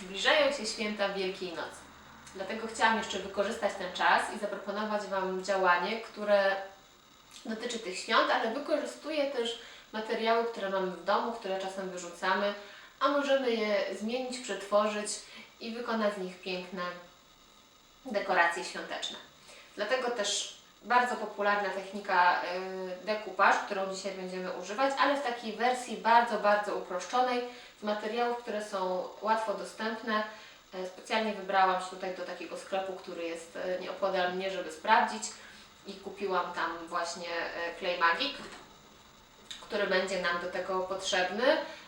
Zbliżają się święta Wielkiej Nocy. Dlatego chciałam jeszcze wykorzystać ten czas i zaproponować Wam działanie, które dotyczy tych świąt, ale wykorzystuje też materiały, które mamy w domu, które czasem wyrzucamy, a możemy je zmienić, przetworzyć i wykonać z nich piękne dekoracje świąteczne. Dlatego też bardzo popularna technika y, dekupaż, którą dzisiaj będziemy używać, ale w takiej wersji bardzo, bardzo uproszczonej, z materiałów, które są łatwo dostępne. Y, Specjalnie wybrałam się tutaj do takiego sklepu, który jest y, nieopodal mnie, żeby sprawdzić i kupiłam tam właśnie klej Magic, który będzie nam do tego potrzebny.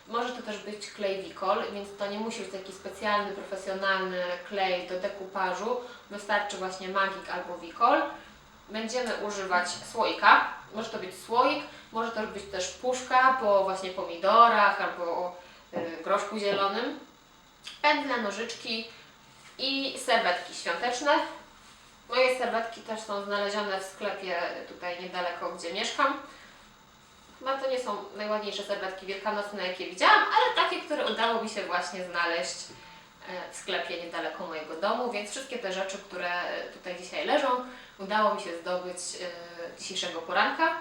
Może to też być klej Wikol, więc to nie musi być taki specjalny, profesjonalny klej do dekupażu. Wystarczy właśnie Magic albo Wikol. Będziemy używać słoika. Może to być słoik, może to być też puszka po właśnie pomidorach albo y, groszku zielonym. Pędzle, nożyczki i serwetki świąteczne. Moje serwetki też są znalezione w sklepie tutaj niedaleko, gdzie mieszkam. Chyba to nie są najładniejsze serwetki wielkanocne, jakie widziałam, ale takie, które udało mi się właśnie znaleźć w sklepie niedaleko mojego domu, więc wszystkie te rzeczy, które tutaj dzisiaj leżą, udało mi się zdobyć e, dzisiejszego poranka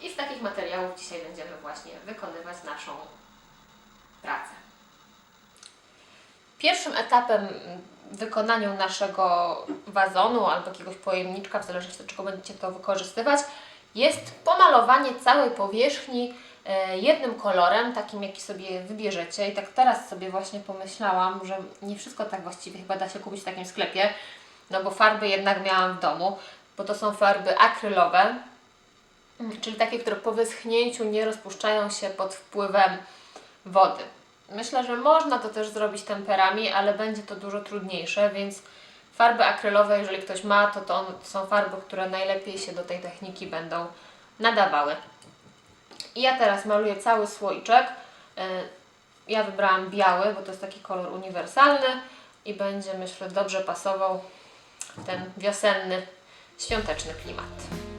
i z takich materiałów dzisiaj będziemy właśnie wykonywać naszą pracę. Pierwszym etapem w wykonaniu naszego wazonu albo jakiegoś pojemniczka, w zależności od czego będziecie to wykorzystywać, jest pomalowanie całej powierzchni e, jednym kolorem, takim jaki sobie wybierzecie. I tak teraz sobie właśnie pomyślałam, że nie wszystko tak właściwie chyba da się kupić w takim sklepie, no bo farby jednak miałam w domu, bo to są farby akrylowe, czyli takie, które po wyschnięciu nie rozpuszczają się pod wpływem wody. Myślę, że można to też zrobić temperami, ale będzie to dużo trudniejsze, więc farby akrylowe, jeżeli ktoś ma, to to, on, to są farby, które najlepiej się do tej techniki będą nadawały. I ja teraz maluję cały słoiczek. Y, Ja wybrałam biały, bo to jest taki kolor uniwersalny i będzie, myślę, dobrze pasował w ten wiosenny, świąteczny klimat.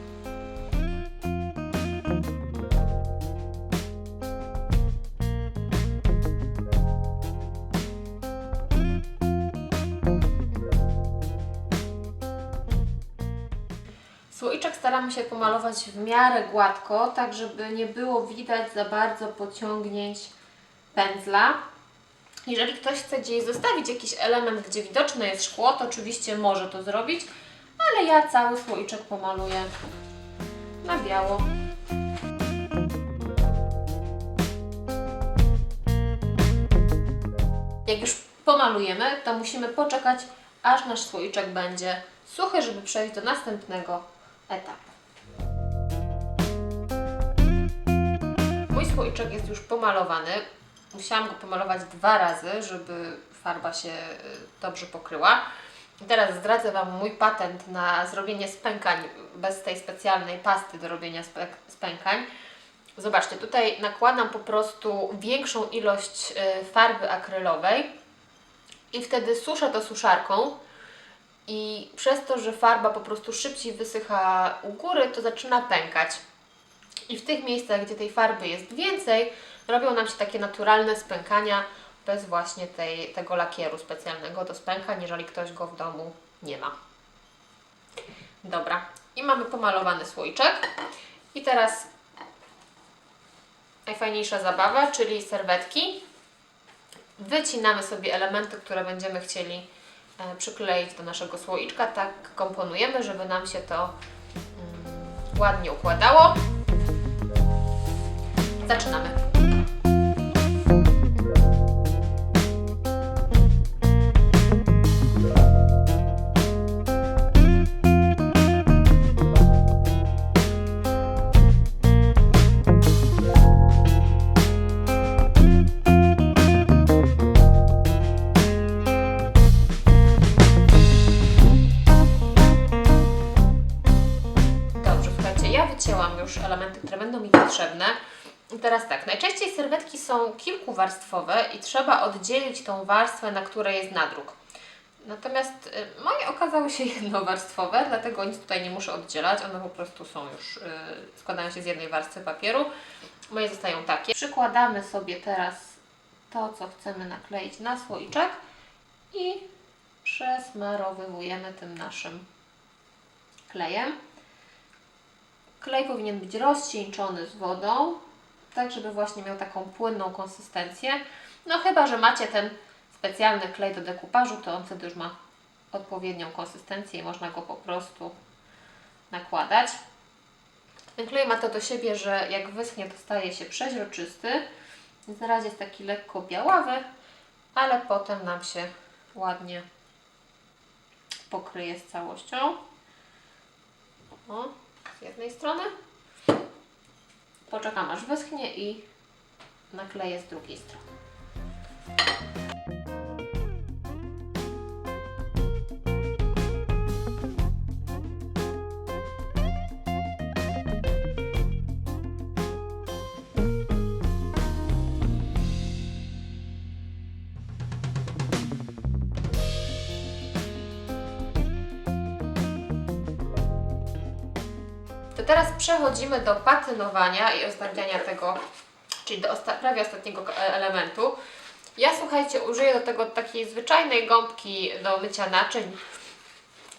Słoiczek staramy się pomalować w miarę gładko, tak żeby nie było widać za bardzo pociągnięć pędzla. Jeżeli ktoś chce gdzieś zostawić jakiś element, gdzie widoczne jest szkło, to oczywiście może to zrobić, ale ja cały słoiczek pomaluję na biało. Jak już pomalujemy, to musimy poczekać, aż nasz słoiczek będzie suchy, żeby przejść do następnego etapu. Mój słoiczek jest już pomalowany. Musiałam go pomalować dwa razy, żeby farba się y, dobrze pokryła. I teraz zdradzę Wam mój patent na zrobienie spękań bez tej specjalnej pasty do robienia spękań. Zobaczcie, tutaj nakładam po prostu większą ilość y, farby akrylowej i wtedy suszę to suszarką i przez to, że farba po prostu szybciej wysycha u góry, to zaczyna pękać. I w tych miejscach, gdzie tej farby jest więcej, robią nam się takie naturalne spękania bez właśnie tej, tego lakieru specjalnego do spękań, jeżeli ktoś go w domu nie ma. Dobra, i mamy pomalowany słoiczek. I teraz najfajniejsza zabawa, czyli serwetki. Wycinamy sobie elementy, które będziemy chcieli przykleić do naszego słoiczka. Tak komponujemy, żeby nam się to mm, ładnie układało. Zaczynamy. Mi potrzebne. I teraz tak, najczęściej serwetki są kilkuwarstwowe i trzeba oddzielić tą warstwę, na której jest nadruk. Natomiast y, moje okazały się jednowarstwowe, dlatego nic tutaj nie muszę oddzielać, one po prostu są już, y, składają się z jednej warstwy papieru. Moje zostają takie. Przykładamy sobie teraz to, co chcemy nakleić na słoiczek i przesmarowujemy tym naszym klejem. Klej powinien być rozcieńczony z wodą, tak żeby właśnie miał taką płynną konsystencję. No chyba, że macie ten specjalny klej do dekupażu, to on wtedy już ma odpowiednią konsystencję i można go po prostu nakładać. Ten klej ma to do siebie, że jak wyschnie, to staje się przeźroczysty. Więc na razie jest taki lekko białawy, ale potem nam się ładnie pokryje z całością. O, z jednej strony. Poczekam aż wyschnie i nakleję z drugiej strony. To teraz przechodzimy do patynowania i ozdabiania tego, czyli do osta- prawie ostatniego e- elementu. Ja słuchajcie, użyję do tego takiej zwyczajnej gąbki do mycia naczyń,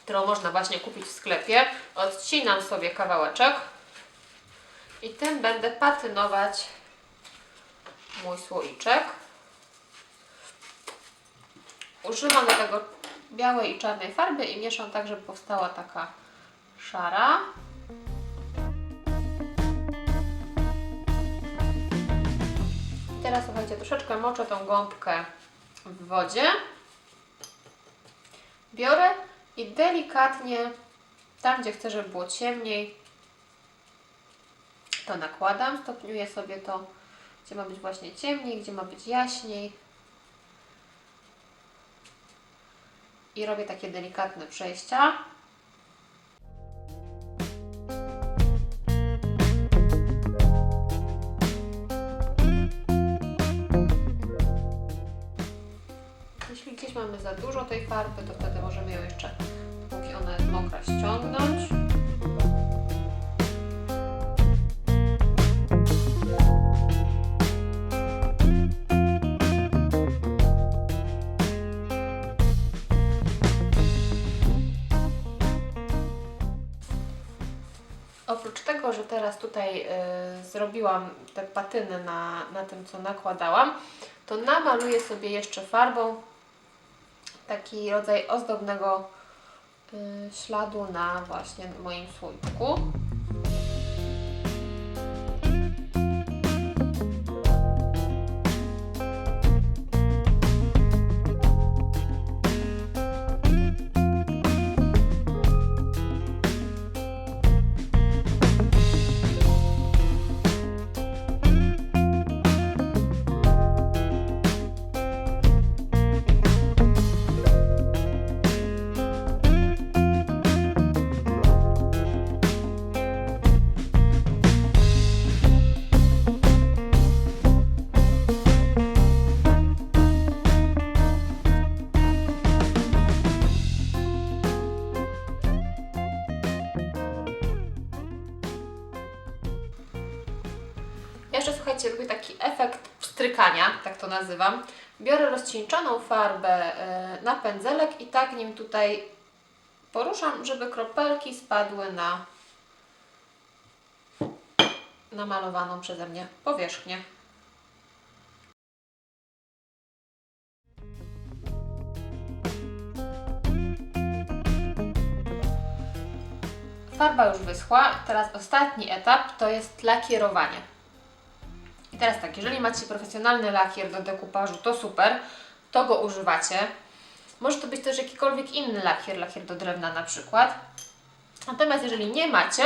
którą można właśnie kupić w sklepie. Odcinam sobie kawałeczek i tym będę patynować mój słoiczek. Używam do tego białej i czarnej farby i mieszam tak, żeby powstała taka szara. Teraz słuchajcie, troszeczkę moczę tą gąbkę w wodzie. Biorę i delikatnie tam, gdzie chcę, żeby było ciemniej, to nakładam. Stopniuję sobie to, gdzie ma być właśnie ciemniej, gdzie ma być jaśniej. I robię takie delikatne przejścia. Teraz tutaj y, zrobiłam te patyny na, na tym, co nakładałam, to namaluję sobie jeszcze farbą taki rodzaj ozdobnego y, śladu na właśnie moim słoiczku. Ja jeszcze słuchajcie, robię taki efekt pstrykania, tak to nazywam. Biorę rozcieńczoną farbę e, na pędzelek i tak nim tutaj poruszam, żeby kropelki spadły na namalowaną przeze mnie powierzchnię. Farba już wyschła. Teraz ostatni etap to jest lakierowanie. I teraz tak, jeżeli macie profesjonalny lakier do dekupażu, to super, to go używacie. Może to być też jakikolwiek inny lakier, lakier do drewna na przykład. Natomiast jeżeli nie macie,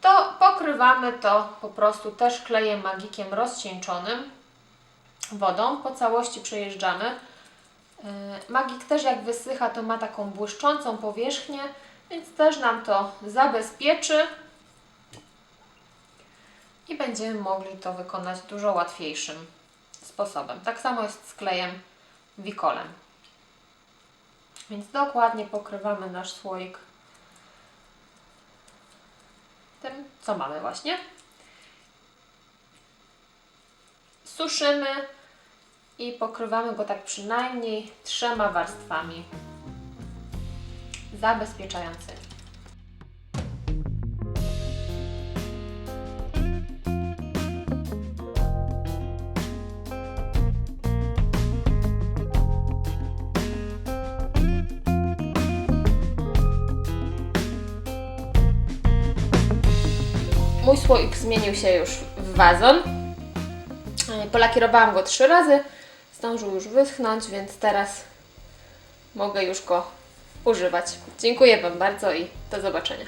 to pokrywamy to po prostu też klejem magikiem rozcieńczonym wodą. Po całości przejeżdżamy. Yy, Magik też jak wysycha, to ma taką błyszczącą powierzchnię, więc też nam to zabezpieczy i będziemy mogli to wykonać dużo łatwiejszym sposobem. Tak samo jest z klejem wikolem. Więc dokładnie pokrywamy nasz słoik tym, co mamy właśnie. Suszymy i pokrywamy go tak przynajmniej trzema warstwami zabezpieczającymi. Mój słoik zmienił się już w wazon. E, Polakierowałam go trzy razy. Zdążył już wyschnąć, więc teraz mogę już go używać. Dziękuję Wam bardzo i do zobaczenia.